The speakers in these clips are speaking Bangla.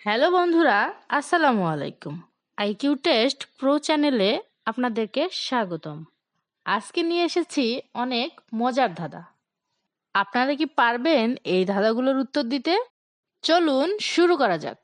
হ্যালো বন্ধুরা, আসসালামু আলাইকুম। আইকিউ টেস্ট প্রো চ্যানেলে আপনাদেরকে স্বাগতম। আজকে নিয়ে এসেছি অনেক মজার ধাঁধা। আপনারা কি পারবেন এই ধাঁধাগুলোর উত্তর দিতে? চলুন শুরু করা যাক।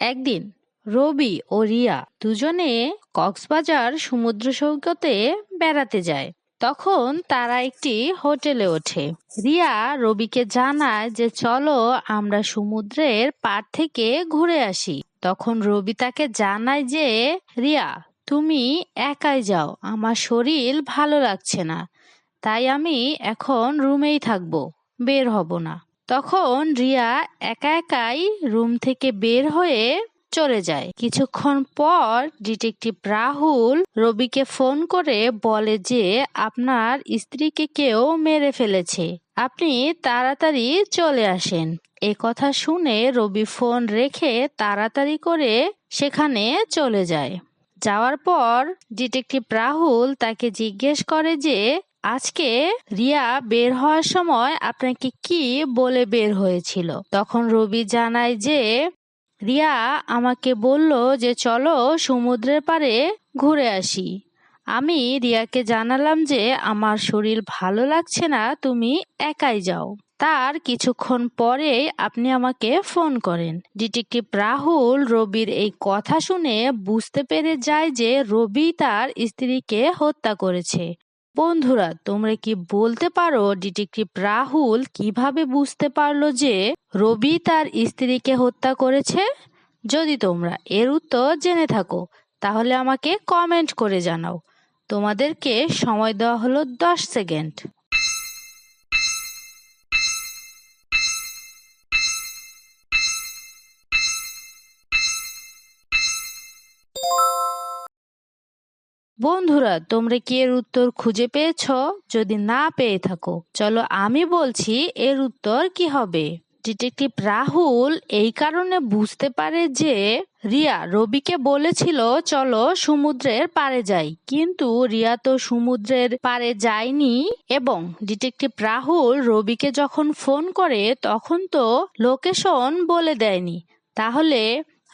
একদিন, রবি ও রিয়া দুজনে কক্সবাজার সমুদ্র সৈকতে বেড়াতে যায়। তখন তারা একটি হোটেলে ওঠে। রিয়া রবিকে জানায় যে, চলো, আমরা সমুদ্রের পার থেকে ঘুরে আসি। তখন রবি তাকে জানায় যে, রিয়া, তুমি একাই যাও। আমার শরীর ভালো লাগছে না। তাই আমি এখন রুমেই থাকব। বের হব না। তখন রিয়া একা একাই রুম থেকে বের হয়ে চলে যায়। কিছুক্ষণ পর ডিটেকটিভ রাহুল রবিকে ফোন করে বলে যে, আপনার স্ত্রীকে কেউ মেরে ফেলেছে। আপনি তাড়াতাড়ি চলে আসেন। এ কথা শুনে রবি ফোন রেখে তাড়াতাড়ি করে সেখানে চলে যায়। যাওয়ার পর ডিটেকটিভ রাহুল তাকে জিজ্ঞেস করে যে, আজকে রিয়া বের হওয়ার সময় আপনাকে কি বলে বের হয়েছিল? তখন রবি জানায় যে রিয়া আমাকে বলল যে, চলো সমুদ্রের পাড়ে ঘুরে আসি। আমি রিয়াকে জানালাম যে, আমার শরীর ভালো লাগছে না, তুমি একাই যাও। তার কিছুক্ষণ পরে আপনি আমাকে ফোন করেন। ডিটেকটিভ রাহুল রবির এই কথা শুনে বুঝতে পেরে যায় যে, রবি তার স্ত্রীকে হত্যা করেছে। বন্ধুরা, তোমরা কি বলতে পারো ডিটেকটিভ রাহুল কীভাবে বুঝতে পারল যে রবি তার স্ত্রীকে হত্যা করেছে? যদি তোমরা এর উত্তর জেনে থাকো, তাহলে আমাকে কমেন্ট করে জানাও। তোমাদেরকে সময় দেওয়া হলো দশ সেকেন্ড। বন্ধুরা, তোমরা কি এর উত্তর খুঁজে পেয়েছ? যদি না পেয়ে থাকো, চলো আমি বলছি এর উত্তর কি হবে? ডিটেকটিভ রাহুল এই কারণে বুঝতে পারে যে রিয়া রবিকে বলেছিল, চলো সমুদ্রের পাড়ে যাই। কিন্তু রিয়া তো সমুদ্রের পারে যায়নি এবং ডিটেকটিভ রাহুল রবিকে যখন ফোন করে, তখন তো লোকেশন বলে দেয়নি। তাহলে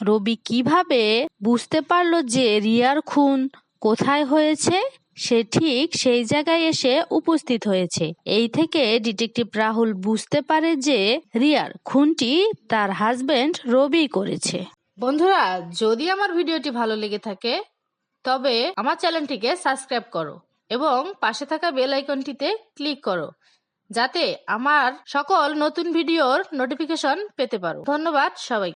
রবি কীভাবে বুঝতে পারল যে রিয়ার খুন কোথায় হয়েছে? সে ঠিক সেই জায়গায় এসে উপস্থিত হয়েছে। এই থেকে ডিটেকটিভ রাহুল বুঝতে পারে যে রিয়ার খুনটি তার হাজবেন্ড রবি করেছে। বন্ধুরা, যদি আমার ভিডিওটি ভালো লেগে থাকে, তবে আমার চ্যানেলটিকে সাবস্ক্রাইব করো এবং পাশে থাকা বেল আইকনটিতে ক্লিক করো, যাতে আমার সকল নতুন ভিডিওর নোটিফিকেশন পেতে পারো। ধন্যবাদ সবাই